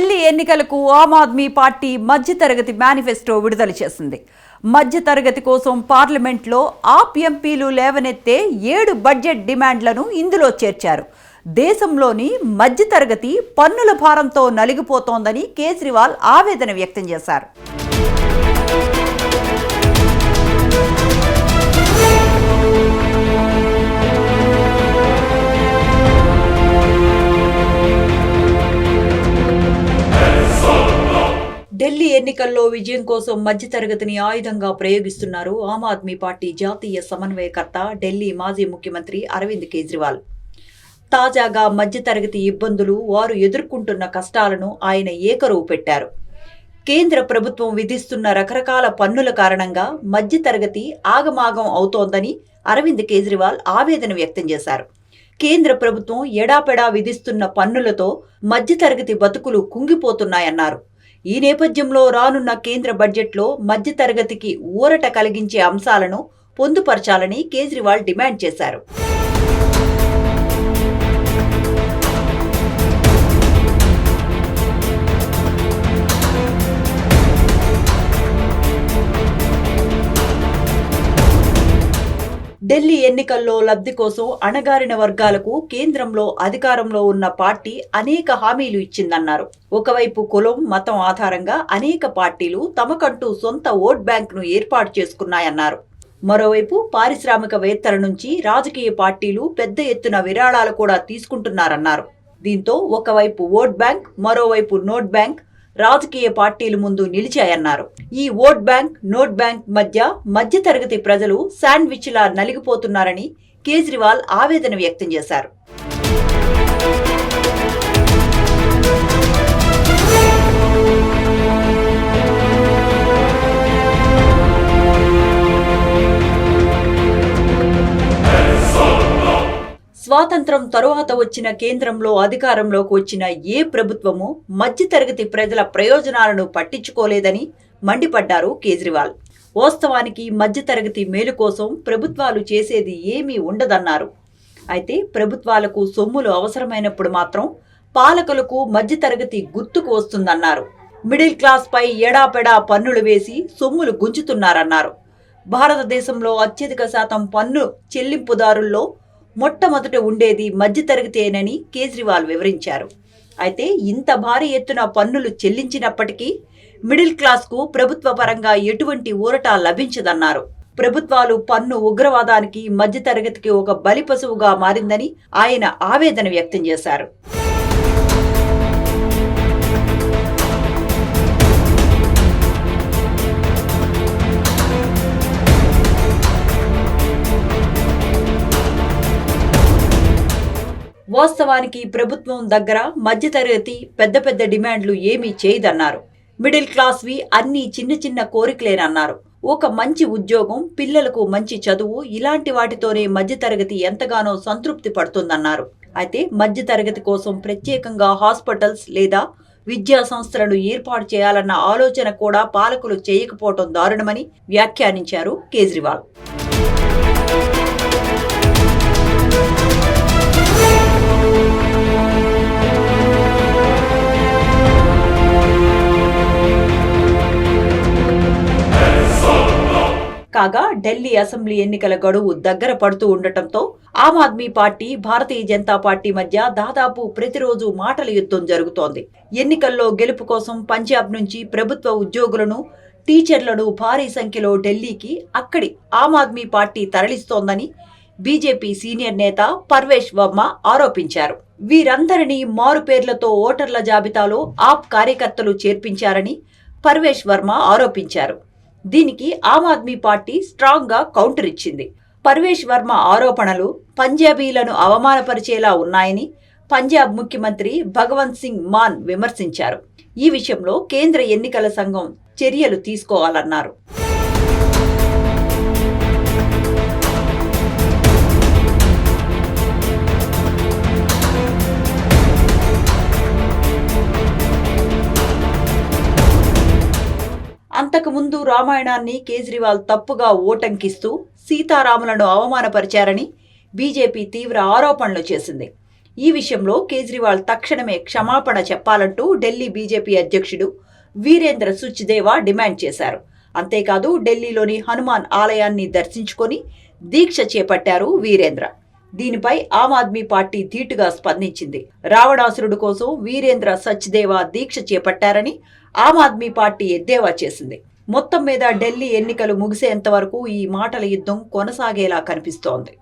ఢిల్లీ ఎన్నికలకు ఆమ్ ఆద్మీ పార్టీ మధ్యతరగతి మేనిఫెస్టో విడుదల చేసింది. మధ్యతరగతి కోసం పార్లమెంట్లో ఆప్ ఎంపీలు లేవనెత్తే ఏడు బడ్జెట్ డిమాండ్లను ఇందులో చేర్చారు. దేశంలోని మధ్యతరగతి పన్నుల భారంతో నలిగిపోతోందని కేజ్రీవాల్ ఆవేదన వ్యక్తం చేశారు. ఢిల్లీ ఎన్నికల్లో విజయం కోసం మధ్యతరగతిని ఆయుధంగా ప్రయోగిస్తున్నారు ఆమ్ ఆద్మీ పార్టీ జాతీయ సమన్వయకర్త ఢిల్లీ మాజీ ముఖ్యమంత్రి అరవింద్ కేజ్రీవాల్. తాజాగా మధ్యతరగతి ఇబ్బందులు వారు ఎదుర్కొంటున్న కష్టాలను ఆయన ఏకరువు పెట్టారు. కేంద్ర ప్రభుత్వం విధిస్తున్న రకరకాల పన్నుల కారణంగా మధ్యతరగతి ఆగమాగం అవుతోందని అరవింద్ కేజ్రీవాల్ ఆవేదన వ్యక్తం చేశారు. కేంద్ర ప్రభుత్వం ఎడాపెడా విధిస్తున్న పన్నులతో మధ్యతరగతి బతుకులు కుంగిపోతున్నాయన్నారు. ఈ నేపథ్యంలో రానున్న కేంద్ర బడ్జెట్లో మధ్యతరగతికి ఊరట కలిగించే అంశాలను పొందుపరచాలని కేజ్రీవాల్ డిమాండ్ చేశారు. ఢిల్లీ ఎన్నికల్లో లబ్ధి కోసం అణగారిన వర్గాలకు కేంద్రంలో అధికారంలో ఉన్న పార్టీ అనేక హామీలు ఇచ్చిందన్నారు. ఒకవైపు కులం మతం ఆధారంగా అనేక పార్టీలు తమకంటూ సొంత ఓట్ బ్యాంక్ను ఏర్పాటు చేసుకున్నాయన్నారు. మరోవైపు పారిశ్రామికవేత్తల నుంచి రాజకీయ పార్టీలు పెద్ద ఎత్తున విరాళాలు కూడా తీసుకుంటున్నారన్నారు. దీంతో ఒకవైపు ఓట్ బ్యాంక్ మరోవైపు నోట్ బ్యాంక్ రాజకీయ పార్టీలు ముందు నిలిచాయన్నారు. ఈ ఓట్ బ్యాంక్ నోట్ బ్యాంక్ మధ్య మధ్యతరగతి ప్రజలు శాండ్విచ్లా నలిగిపోతున్నారని కేజ్రీవాల్ ఆవేదన వ్యక్తం చేశారు. స్వాతంత్రం తరువాత వచ్చిన కేంద్రంలో అధికారంలోకి వచ్చిన ఏ ప్రభుత్వము మధ్యతరగతి ప్రజల ప్రయోజనాలను పట్టించుకోలేదని మండిపడ్డారు కేజ్రీవాల్. వాస్తవానికి మధ్యతరగతి మేలు కోసం ప్రభుత్వాలు చేసేది ఏమీ ఉండదన్నారు. అయితే ప్రభుత్వాలకు సొమ్ములు అవసరమైనప్పుడు మాత్రం పాలకులకు మధ్యతరగతి గుర్తుకు వస్తుందన్నారు. మిడిల్ క్లాస్ పై ఎడాపెడా పన్నులు వేసి సొమ్ములు గుంజుతున్నారన్నారు. భారతదేశంలో అత్యధిక శాతం పన్ను చెల్లింపుదారుల్లో మొట్టమొదట ఉండేది మధ్యతరగతేనని కేజ్రీవాల్ వివరించారు. అయితే ఇంత భారీ ఎత్తున పన్నులు చెల్లించినప్పటికీ మిడిల్ క్లాస్కు ప్రభుత్వ పరంగా ఎటువంటి ఊరట లభించదన్నారు. ప్రభుత్వాలు పన్ను ఉగ్రవాదానికి మధ్యతరగతికి ఒక బలిపశువుగా మారిందని ఆయన ఆవేదన వ్యక్తం చేశారు. వాస్తవానికి ప్రభుత్వం దగ్గర మధ్యతరగతి పెద్ద పెద్ద డిమాండ్లు ఏమీ చేయదన్నారు. మిడిల్ క్లాస్వి అన్ని చిన్న చిన్న కోరికలేనన్నారు. ఒక మంచి ఉద్యోగం పిల్లలకు మంచి చదువు ఇలాంటి వాటితోనే మధ్యతరగతి ఎంతగానో సంతృప్తి పడుతుందన్నారు. అయితే మధ్యతరగతి కోసం ప్రత్యేకంగా హాస్పిటల్స్ లేదా విద్యా సంస్థలను ఏర్పాటు చేయాలన్న ఆలోచన కూడా పాలకులు చేయకపోవటం దారుణమని వ్యాఖ్యానించారు కేజ్రీవాల్. ఢిల్లీ అసెంబ్లీ ఎన్నికల గడువు దగ్గర పడుతూ ఉండటంతో ఆమ్ ఆద్మీ పార్టీ భారతీయ జనతా పార్టీ మధ్య దాదాపు ప్రతిరోజు మాటల యుద్ధం జరుగుతోంది. ఎన్నికల్లో గెలుపు కోసం పంజాబ్ నుంచి ప్రభుత్వ ఉద్యోగులను టీచర్లను భారీ సంఖ్యలో ఢిల్లీకి అక్కడి ఆమ్ ఆద్మీ పార్టీ తరలిస్తోందని బీజేపీ సీనియర్ నేత పర్వేష్ వర్మ ఆరోపించారు. వీరందరినీ మారు పేర్లతో ఓటర్ల జాబితాలో ఆప్ కార్యకర్తలు చేర్పించారని పర్వేష్ వర్మ ఆరోపించారు. దీనికి ఆమ్ ఆద్మీ పార్టీ స్ట్రాంగ్గా కౌంటర్ ఇచ్చింది. పర్వేష్ వర్మ ఆరోపణలు పంజాబీలను అవమానపరిచేలా ఉన్నాయని పంజాబ్ ముఖ్యమంత్రి భగవంత్ సింగ్ మాన్ విమర్శించారు. ఈ విషయంలో కేంద్ర ఎన్నికల సంఘం చర్యలు తీసుకోవాలన్నారు. అంతకుముందు రామాయణాన్ని కేజ్రీవాల్ తప్పుగా ఓటంకిస్తూ సీతారాములను అవమానపరిచారని బీజేపీ తీవ్ర ఆరోపణలు చేసింది. ఈ విషయంలో కేజ్రీవాల్ తక్షణమే క్షమాపణ చెప్పాలంటూ ఢిల్లీ బీజేపీ అధ్యక్షుడు వీరేంద్ర సుచ్దేవా డిమాండ్ చేశారు. అంతేకాదు ఢిల్లీలోని హనుమాన్ ఆలయాన్ని దర్శించుకొని దీక్ష చేపట్టారు వీరేంద్ర. దీనిపై ఆమ్ ఆద్మీ పార్టీ ధీటుగా స్పందించింది. రావణాసురుడు కోసం వీరేంద్ర సచ్దేవా దీక్ష చేపట్టారని ఆమ్ ఆద్మీ పార్టీ ఎద్దేవా చేసింది. మొత్తం మీద ఢిల్లీ ఎన్నికలు ముగిసేంత వరకు ఈ మాటల యుద్ధం కొనసాగేలా కనిపిస్తోంది.